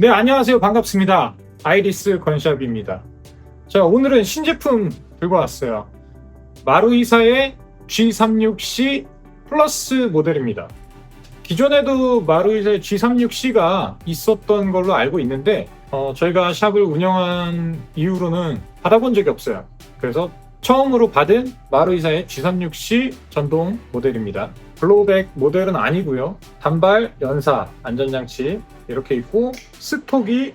네, 안녕하세요. 반갑습니다. 아이리스 건샵입니다. 자, 오늘은 신제품 들고 왔어요. 마루이사의 G36C 플러스 모델입니다. 기존에도 마루이사의 G36C가 있었던 걸로 알고 있는데, 어, 저희가 샵을 운영한 이후로는 받아본 적이 없어요. 그래서 처음으로 받은 마루이사의 G36C 전동 모델입니다. 블로우백 모델은 아니고요. 단발, 연사, 안전장치 이렇게 있고 스톡이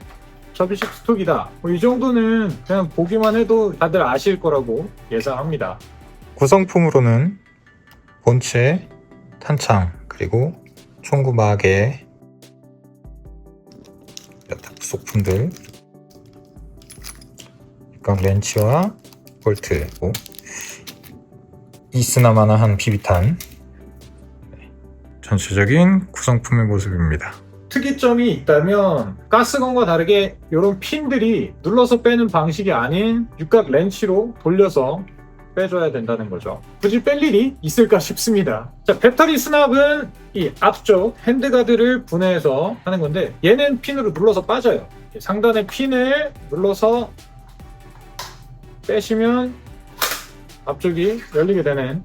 접이식 스톡이다. 뭐 이 정도는 그냥 보기만 해도 다들 아실 거라고 예상합니다. 구성품으로는 본체, 탄창, 그리고 총구 마개, 여타 부속품들, 육각 렌치와 볼트, 이스나마나한 비비탄, 네, 전체적인 구성품의 모습입니다. 특이점이 있다면 가스건과 다르게 이런 핀들이 눌러서 빼는 방식이 아닌 육각 렌치로 돌려서 빼줘야 된다는 거죠. 굳이 뺄 일이 있을까 싶습니다. 자, 배터리 수납은 이 앞쪽 핸드가드를 분해해서 하는 건데 얘는 핀으로 눌러서 빠져요. 상단의 핀을 눌러서 빼시면 앞쪽이 열리게 되는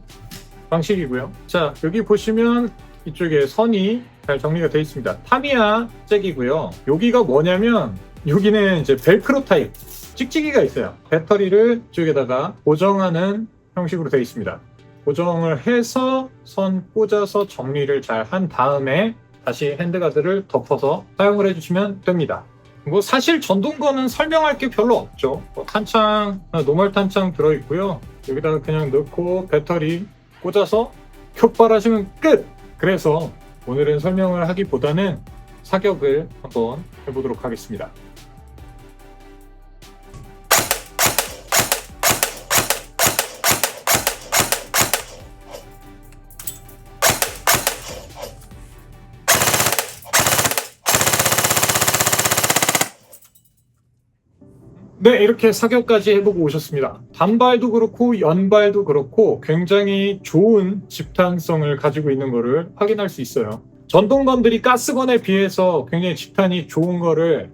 방식이고요. 자, 여기 보시면 이쪽에 선이 잘 정리가 되어 있습니다. 타미야 잭이고요. 여기가 뭐냐면 여기는 이제 벨크로 타입 찍찍이가 있어요. 배터리를 이쪽에다가 고정하는 형식으로 되어 있습니다. 고정을 해서 선 꽂아서 정리를 잘 한 다음에 다시 핸드가드를 덮어서 사용을 해주시면 됩니다. 뭐 사실 전동거는 설명할 게 별로 없죠. 뭐 탄창, 아, 노멀 탄창 들어있고요. 여기다가 그냥 넣고 배터리 꽂아서 격발하시면 끝! 그래서 오늘은 설명을 하기보다는 사격을 한번 해보도록 하겠습니다. 네, 이렇게 사격까지 해보고 오셨습니다. 단발도 그렇고 연발도 그렇고 굉장히 좋은 집탄성을 가지고 있는 것을 확인할 수 있어요. 전동건들이 가스건에 비해서 굉장히 집탄이 좋은 거를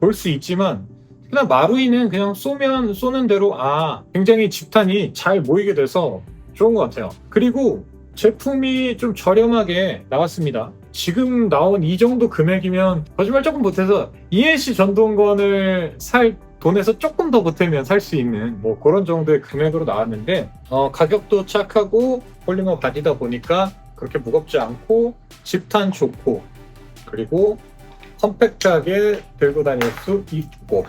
볼 수 있지만 그냥 마루이는 그냥 쏘면 쏘는 대로 아 굉장히 집탄이 잘 모이게 돼서 좋은 것 같아요. 그리고 제품이 좀 저렴하게 나왔습니다. 지금 나온 이 정도 금액이면 거짓말 조금 못해서 ENC 전동건을 살 돈에서 조금 더 보태면 살 수 있는 뭐 그런 정도의 금액으로 나왔는데 어, 가격도 착하고 폴리머 바디다 보니까 그렇게 무겁지 않고 집탄 좋고 그리고 컴팩트하게 들고 다닐 수 있고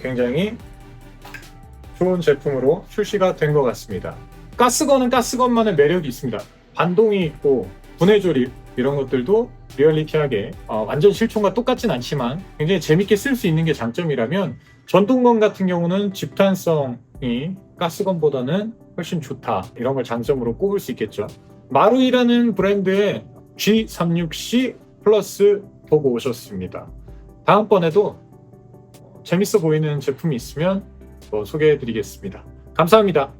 굉장히 좋은 제품으로 출시가 된 것 같습니다. 가스건은 가스건만의 매력이 있습니다. 반동이 있고 분해 조립 이런 것들도 리얼리티하게 어, 완전 실총과 똑같진 않지만 굉장히 재밌게 쓸 수 있는 게 장점이라면 전동건 같은 경우는 집탄성이 가스건보다는 훨씬 좋다 이런 걸 장점으로 꼽을 수 있겠죠. 마루이라는 브랜드의 G36C 플러스 보고 오셨습니다. 다음번에도 재밌어 보이는 제품이 있으면 또 소개해 드리겠습니다. 감사합니다.